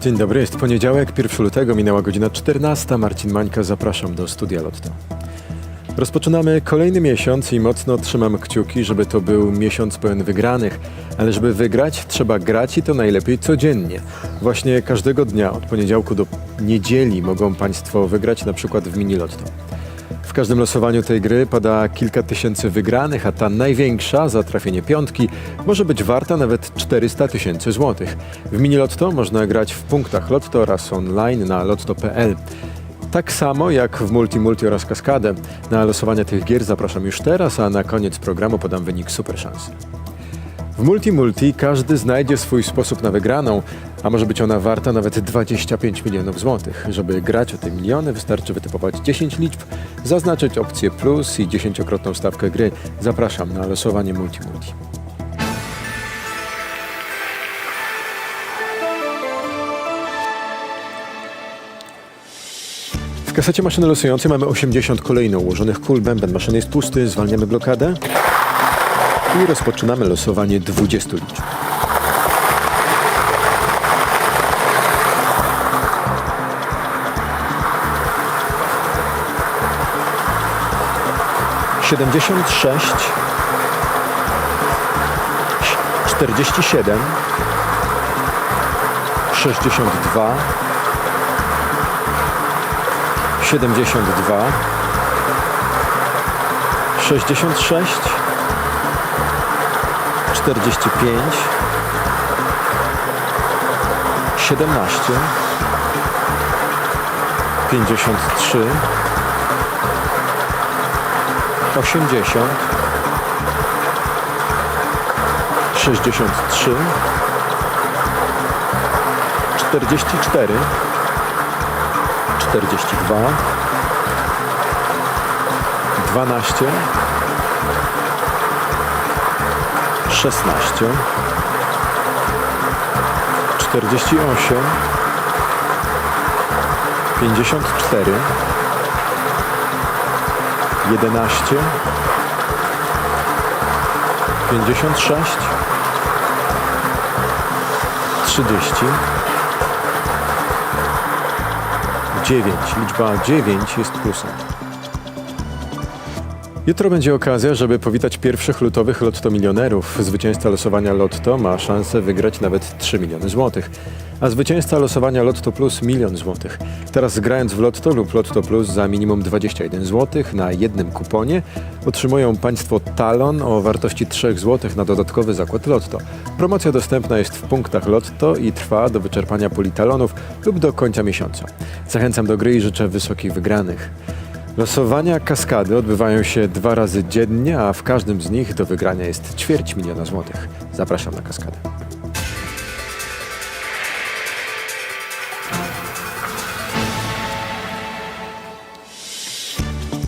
Dzień dobry, jest poniedziałek, 1 lutego, minęła godzina 14. Marcin Mańka, zapraszam do studia Lotto. Rozpoczynamy kolejny miesiąc i mocno trzymam kciuki, żeby to był miesiąc pełen wygranych. Ale żeby wygrać, trzeba grać i to najlepiej codziennie. Właśnie każdego dnia, od poniedziałku do niedzieli, mogą Państwo wygrać na przykład w mini Lotto. W każdym losowaniu tej gry pada kilka tysięcy wygranych, a ta największa za trafienie piątki może być warta nawet 400 tysięcy złotych. W mini Lotto można grać w punktach Lotto oraz online na lotto.pl. Tak samo jak w Multi Multi oraz Kaskadę. Na losowanie tych gier zapraszam już teraz, a na koniec programu podam wynik super szansy. W Multi Multi każdy znajdzie swój sposób na wygraną, a może być ona warta nawet 25 milionów złotych. Żeby grać o te miliony wystarczy wytypować 10 liczb, zaznaczyć opcję plus i 10-krotną stawkę gry. Zapraszam na losowanie Multi Multi. W kasecie maszyny losującej mamy 80 kolejno ułożonych kul. Bęben maszyny jest pusty, zwalniamy blokadę i rozpoczynamy losowanie 20 liczb. Siedemdziesiąt sześć, czterdzieści siedem, sześćdziesiąt dwa, siedemdziesiąt dwa, sześćdziesiąt sześć, 45 17 53 80 63 44 42 12 szesnaście, czterdzieści osiem, pięćdziesiąt cztery, jedenaście, pięćdziesiąt sześć, trzydzieści, dziewięć. Liczba dziewięć jest plusem. Jutro będzie okazja, żeby powitać pierwszych lutowych Lotto milionerów. Zwycięzca losowania Lotto ma szansę wygrać nawet 3 miliony złotych, a zwycięzca losowania Lotto Plus milion złotych. Teraz grając w Lotto lub Lotto Plus za minimum 21 złotych na jednym kuponie otrzymują Państwo talon o wartości 3 złotych na dodatkowy zakład Lotto. Promocja dostępna jest w punktach Lotto i trwa do wyczerpania puli talonów lub do końca miesiąca. Zachęcam do gry i życzę wysokich wygranych. Losowania kaskady odbywają się dwa razy dziennie, a w każdym z nich do wygrania jest ćwierć miliona złotych. Zapraszam na kaskadę.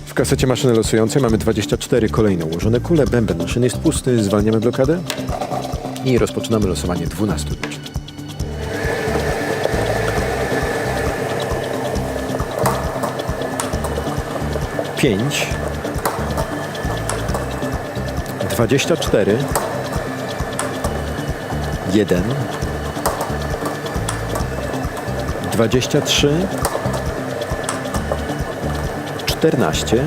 W kasecie maszyny losującej mamy 24 kolejne ułożone kule. Bęben maszyny jest pusty, zwalniamy blokadę i rozpoczynamy losowanie 12 liczb. Pięć, dwadzieścia cztery, jeden, dwadzieścia trzy, czternaście,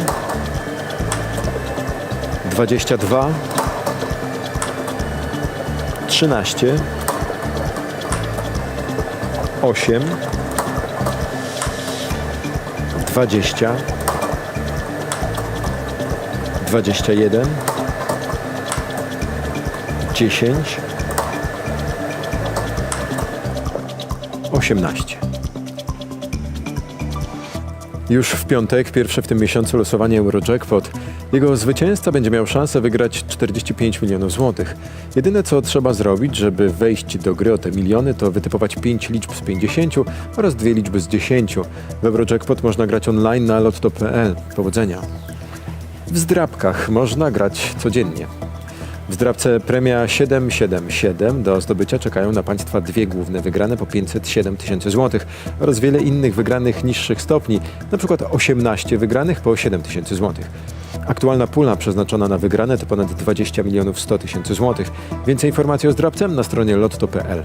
dwadzieścia dwa, trzynaście, osiem, dwadzieścia. 21 10 18 Już w piątek, pierwsze w tym miesiącu losowanie Eurojackpot. Jego zwycięzca będzie miał szansę wygrać 45 milionów złotych. Jedyne co trzeba zrobić, żeby wejść do gry o te miliony, to wytypować 5 liczb z 50 oraz dwie liczby z 10. W Eurojackpot można grać online na lotto.pl. Powodzenia! W zdrabkach można grać codziennie. W zdrabce premia 777 do zdobycia czekają na Państwa dwie główne wygrane po 507 tysięcy złotych oraz wiele innych wygranych niższych stopni, przykład 18 wygranych po 7 tysięcy złotych. Aktualna pula przeznaczona na wygrane to ponad 20 milionów 100 tysięcy złotych. Więcej informacji o zdrabce na stronie lotto.pl.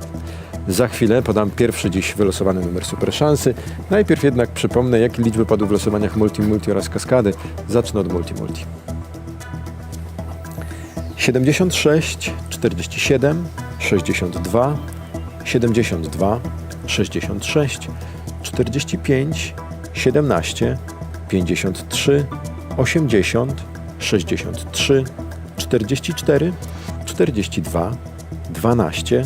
Za chwilę podam pierwszy dziś wylosowany numer super szansy. Najpierw jednak przypomnę, jakie liczby padły w losowaniach multi, multi oraz kaskady. Zacznę od multi, multi. 76, 47, 62, 72, 66, 45, 17, 53, 80, 63, 44, 42, 12,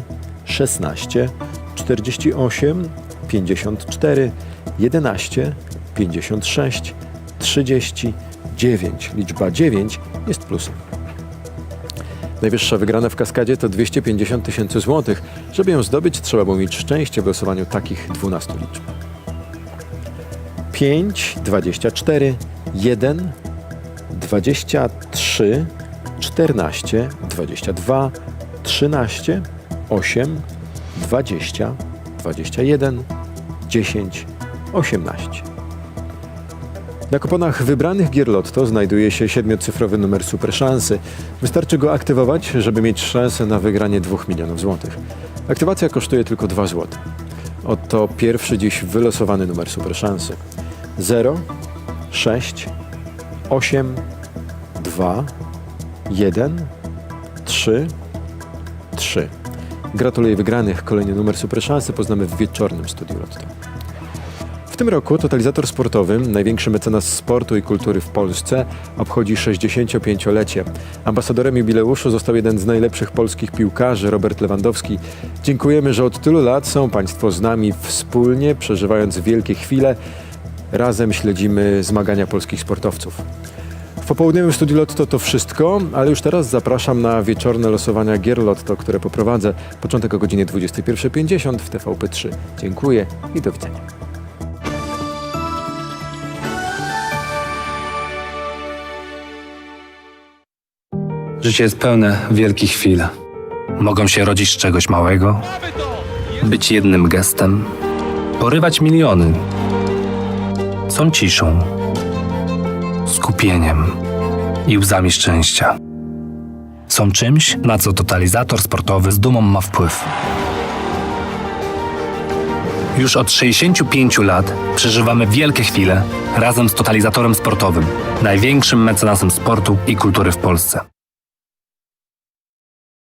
16, 48, 54, 11, 56, 30, 9. Liczba 9 jest plusem. Najwyższa wygrana w kaskadzie to 250 tysięcy złotych. Żeby ją zdobyć, trzeba było mieć szczęście w losowaniu takich 12 liczb. 5, 24, 1, 23, 14, 22, 13, 8, 20, 21, 10, 18. Na kuponach wybranych gier Lotto znajduje się siedmiocyfrowy numer super szansy. Wystarczy go aktywować, żeby mieć szansę na wygranie 2 milionów złotych. Aktywacja kosztuje tylko 2 zł. Oto pierwszy dziś wylosowany numer super szansy. 0, 6, 8, 2, 1, 3, 3. Gratuluję wygranych. Kolejny numer super szansy poznamy w wieczornym studiu Lotto. W tym roku totalizator sportowy, największy mecenas sportu i kultury w Polsce, obchodzi 65-lecie. Ambasadorem jubileuszu został jeden z najlepszych polskich piłkarzy, Robert Lewandowski. Dziękujemy, że od tylu lat są Państwo z nami wspólnie, przeżywając wielkie chwile. Razem śledzimy zmagania polskich sportowców. W popołudniowym studiu Lotto to wszystko, ale już teraz zapraszam na wieczorne losowania gier Lotto, które poprowadzę. Początek o godzinie 21.50 w TVP3. Dziękuję i do widzenia. Życie jest pełne wielkich chwil. Mogą się rodzić z czegoś małego, być jednym gestem, porywać miliony. Są ciszą, skupieniem i łzami szczęścia. Są czymś, na co totalizator sportowy z dumą ma wpływ. Już od 65 lat przeżywamy wielkie chwile razem z totalizatorem sportowym, największym mecenasem sportu i kultury w Polsce.